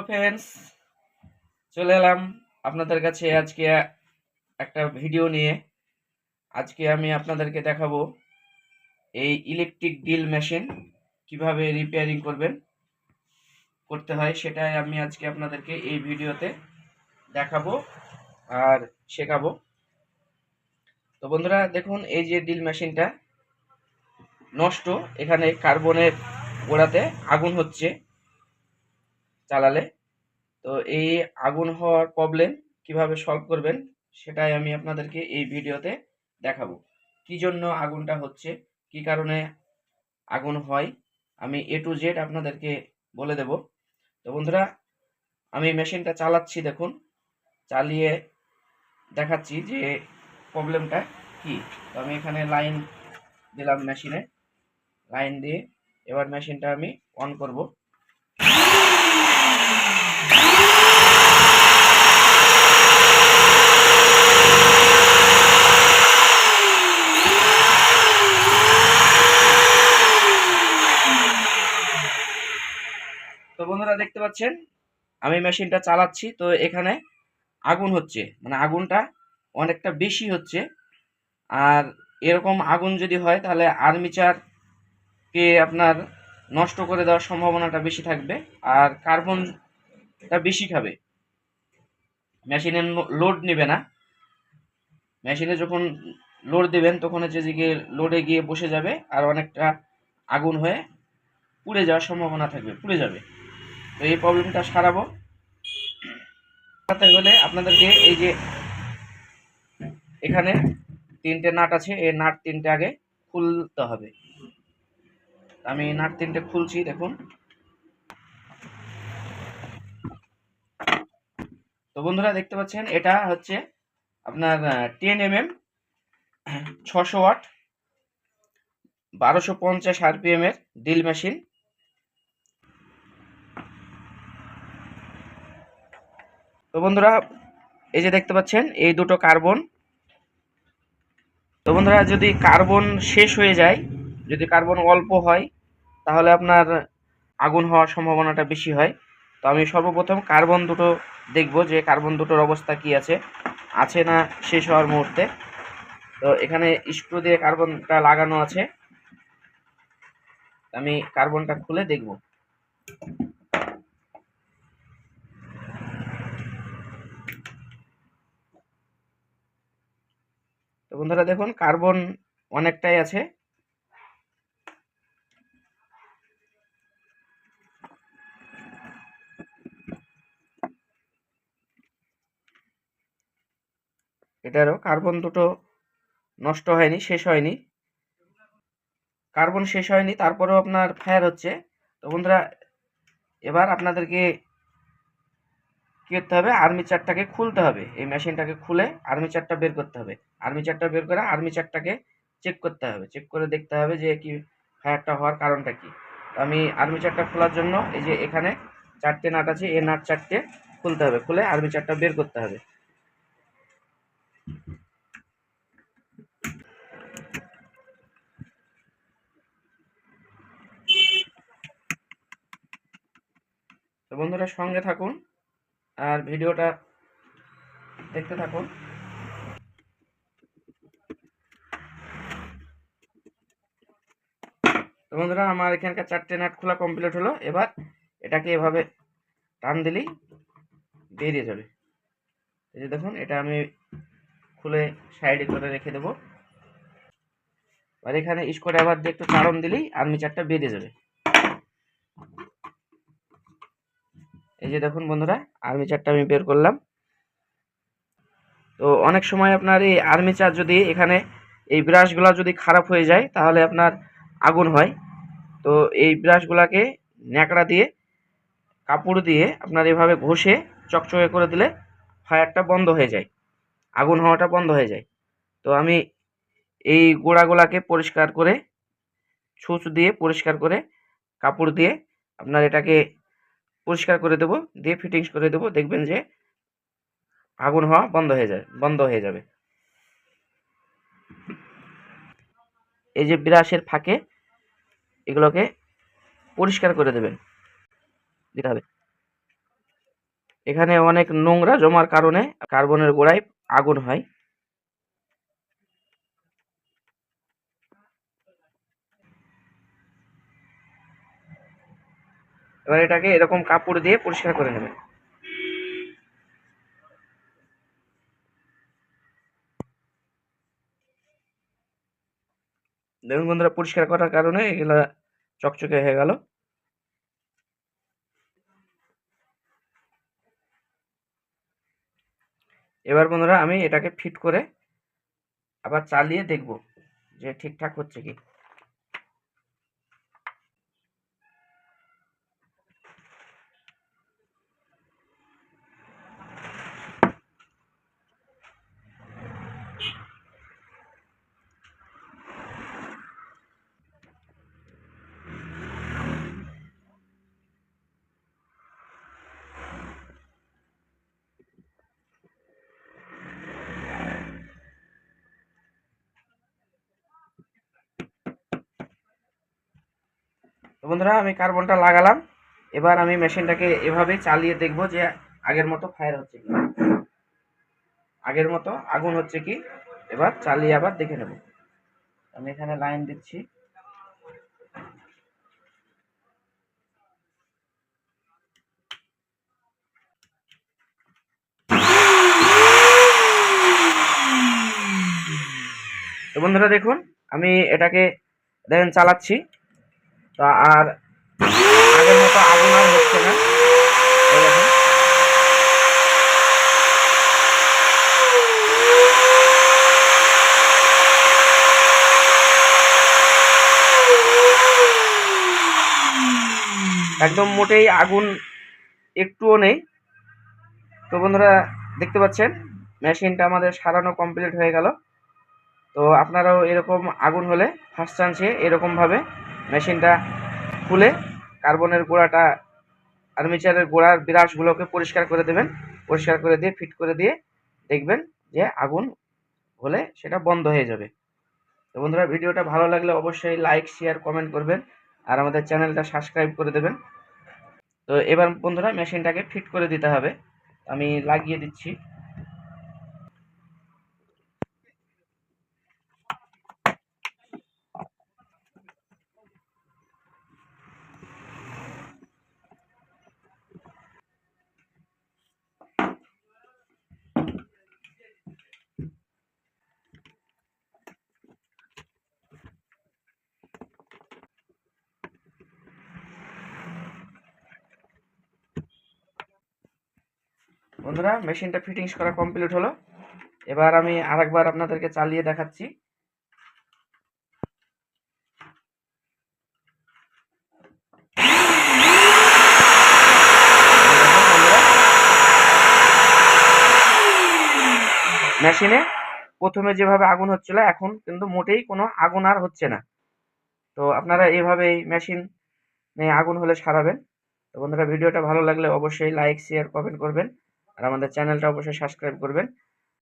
Hello friends, চলে এলাম আপনাদের কাছে আজকে একটা ভিডিও নিয়ে। আজকে আমি আপনাদেরকে দেখাবো এই ইলেকট্রিক ড্রিল মেশিন কীভাবে রিপেয়ারিং করবেন, করতে হয় সেটাই আমি আজকে আপনাদেরকে এই ভিডিওতে দেখাবো আর শেখাবো। তো বন্ধুরা, দেখুন এই যে ড্রিল মেশিনটা নষ্ট, এখানে কার্বনের গোড়াতে আগুন হচ্ছে। চালালে। তো এই আগুন হওয়ার প্রবলেম কীভাবে সলভ করবেন সেটাই আমি আপনাদেরকে এই ভিডিওতে দেখাবো। কি জন্য আগুনটা হচ্ছে? কি কারণে আগুন হয়? আমি এ টু জেড আপনাদেরকে বলে দেব। তো বন্ধুরা, আমি মেশিনটা চালাচ্ছি দেখুন। চালিয়ে দেখাচ্ছি যে প্রবলেমটা কি। তো আমি এখানে লাইন দিলাম মেশিনে লাইন দিয়ে এবার মেশিনটা আমি অন করব তো বন্ধুরা দেখতে পাচ্ছেন? আমি মেশিনটা চালাচ্ছি, তো এখানে আগুন হচ্ছে। মানে আগুনটা অনেকটা বেশি হচ্ছে। আর এরকম আগুন যদি হয়, তাহলে আর্মিচারকে আপনার নষ্ট করে দেওয়ার সম্ভাবনাটা বেশি থাকবে আর কার্বনটা বেশি খাবে। মেশিনের লোড নেবে না। মেশিনে যখন লোড দেবেন, তখন হচ্ছে যে লোডে গিয়ে বসে যাবে আর অনেকটা আগুন হয়ে পুড়ে যাওয়ার সম্ভাবনা থাকবে, পুড়ে যাবে। তো এই প্রবলেমটা সারাবো। সারাতে হলে আপনাদেরকে এই যে এখানে তিনটে নাট আছে, এই নাট তিনটে আগে খুলতে হবে। আমি নাট তিনটে খুলছি, দেখুন। তো বন্ধুরা, দেখতে পাচ্ছেন, এটা হচ্ছে আপনার টেন এম এম ছশো ওয়াট, বারোশো পঞ্চাশ আরপিএম এর ড্রিল মেশিন তো বন্ধুরা, এই যে দেখতে পাচ্ছেন, এই দুটো কার্বন। তো বন্ধুরা, যদি কার্বন শেষ হয়ে যায়, যদি কার্বন অল্প হয়, তাহলে আপনার আগুন হওয়ার সম্ভাবনাটা বেশি হয়। তো আমি সর্বপ্রথম কার্বন দুটো দেখব যে কার্বন দুটোর অবস্থা কি আছে আছে না শেষ হওয়ার মুহূর্তে। তো এখানে স্ক্রু দিয়ে কার্বনটা লাগানো আছে। আমি কার্বনটা খুলে দেখব তো বন্ধুরা দেখুন, কার্বন অনেকটাই আছে। এটারও কার্বন দুটো নষ্ট হয়নি, শেষ হয়নি। কার্বন শেষ হয়নি, তারপরেও আপনার ফায়ার হচ্ছে। তো বন্ধুরা, এবার আপনাদেরকে কী করতে হবে? আর্মিচারটাকে খুলতে হবে। এই মেশিনটাকে খুলে আর্মি আর্মিচারটা বের করতে হবে। আর্মিচারটা বের করে আর্মি আর্মিচারটাকে চেক করতে হবে। চেক করে দেখতে হবে যে কি ফায়ারটা হওয়ার কারণটা কি। আমি আর্মি আর্মিচারটা খোলার জন্য এই যে এখানে চারটে নাট আছে, এই নাট চারটে খুলতে হবে। খুলে আর্মিচারটা বের করতে হবে। তো বন্ধুরা সঙ্গে থাকুন। আর ভিডিওটা দেখতে থাকুন। তো বন্ধুরা, আমার এখানকার চারটে নাট খোলা কমপ্লিট হলো। এবার এটাকে এভাবে টান দিলেই বেরিয়ে যাবে। এই যে দেখুন, এটা আমি খুলে সাইডে করে রেখে দেবো। আর এখানে স্কোর আবার দিয়ে একটু চারণ দিলেই আর্মিচারটা বেরিয়ে যাবে। এই যে দেখুন বন্ধুরা আর্মিচারটা আমি বের করলাম। তো অনেক সময় আপনার এই আর্মিচার যদি এখানে এই ব্রাশগুলো যদি খারাপ হয়ে যায়, তাহলে আপনার আগুন হয়। তো এই ব্রাশগুলোকে ন্যাকড়া দিয়ে, কাপড় দিয়ে আপনার এভাবে ঘষে চকচকে করে দিলে ফায়ারটা বন্ধ হয়ে যায়। আগুন হওয়াটা বন্ধ হয়ে যায়। তো আমি এই গোড়াগুলাকে পরিষ্কার করে, ছুঁচ দিয়ে পরিষ্কার করে কাপড় দিয়ে আপনার এটাকে পরিষ্কার করে দেবো, দিয়ে ফিটিংস করে দেবো, দেখবেন যে আগুন হওয়া বন্ধ হয়ে যায়, বন্ধ হয়ে যাবে। এই যে বিরাসের ফাঁকে এগুলোকে পরিষ্কার করে দেবেন, দিতে হবে। এখানে অনেক নোংরা জমার কারণে কার্বনের গোড়ায় আগুন হয়। এবার এটাকে এরকম কাপড় দিয়ে পরিষ্কার করে নেবেন। দেখুন বন্ধুরা, পরিষ্কার করার কারণে এগুলা চকচকে হয়ে গেল। এবার বন্ধুরা, আমি এটাকে ফিট করে আবার চালিয়ে দেখব যে ঠিকঠাক হচ্ছে কি। বন্ধুরা, আমি কার্বনটা লাগালাম। এবার আমি মেশিনটাকে এভাবে চালিয়ে দেখব যে আগের মতো ফায়ার হচ্ছে কি। আগের মতো আগুন হচ্ছে কি। এবার চালিয়ে আবার দেখে নেব। আমি এখানে লাইন দিচ্ছি। তো বন্ধুরা দেখুন, আমি এটাকে দেখেন চালাচ্ছি। তো আর আগের মতো আগুন আর হচ্ছে না। একদম মোটেই আগুন একটুও নেই। তো বন্ধুরা, দেখতে পাচ্ছেন, মেশিনটা আমাদের সারানো কমপ্লিট হয়ে গেল। তো আপনারাও এরকম আগুন হলে ফার্স্ট চান্সে এরকমভাবে মেশিনটা খুলে কার্বনের গোড়াটা, আর্মিচারের গোড়ার বিরাসগুলোকে পরিষ্কার করে দেবেন। পরিষ্কার করে দিয়ে, ফিট করে দিয়ে দেখবেন যে আগুন হলে সেটা বন্ধ হয়ে যাবে। তো বন্ধুরা, ভিডিওটা ভালো লাগলে অবশ্যই লাইক, শেয়ার, কমেন্ট করবেন আর আমাদের চ্যানেলটা সাবস্ক্রাইব করে দেবেন। তো এবার বন্ধুরা, মেশিনটাকে ফিট করে দিতে হবে। আমি লাগিয়ে দিচ্ছি। বন্ধুরা, মেশিনটা ফিটিংস করা কমপ্লিট হলো। এবার আমি আরেকবার আপনাদেরকে চালিয়ে দেখাচ্ছি। মেশিনে প্রথমে যেভাবে আগুন হচ্ছিল, এখন কিন্তু মোটেই কোনো আগুন আর হচ্ছে না। তো আপনারা এইভাবে এই মেশিন নিয়ে আগুন হলে সারাবেন। তো বন্ধুরা, ভিডিওটা ভালো লাগলে অবশ্যই লাইক শেয়ার কমেন্ট করবেন। আর আমাদের চ্যানেলটা অবশ্যই সাবস্ক্রাইব করবেন।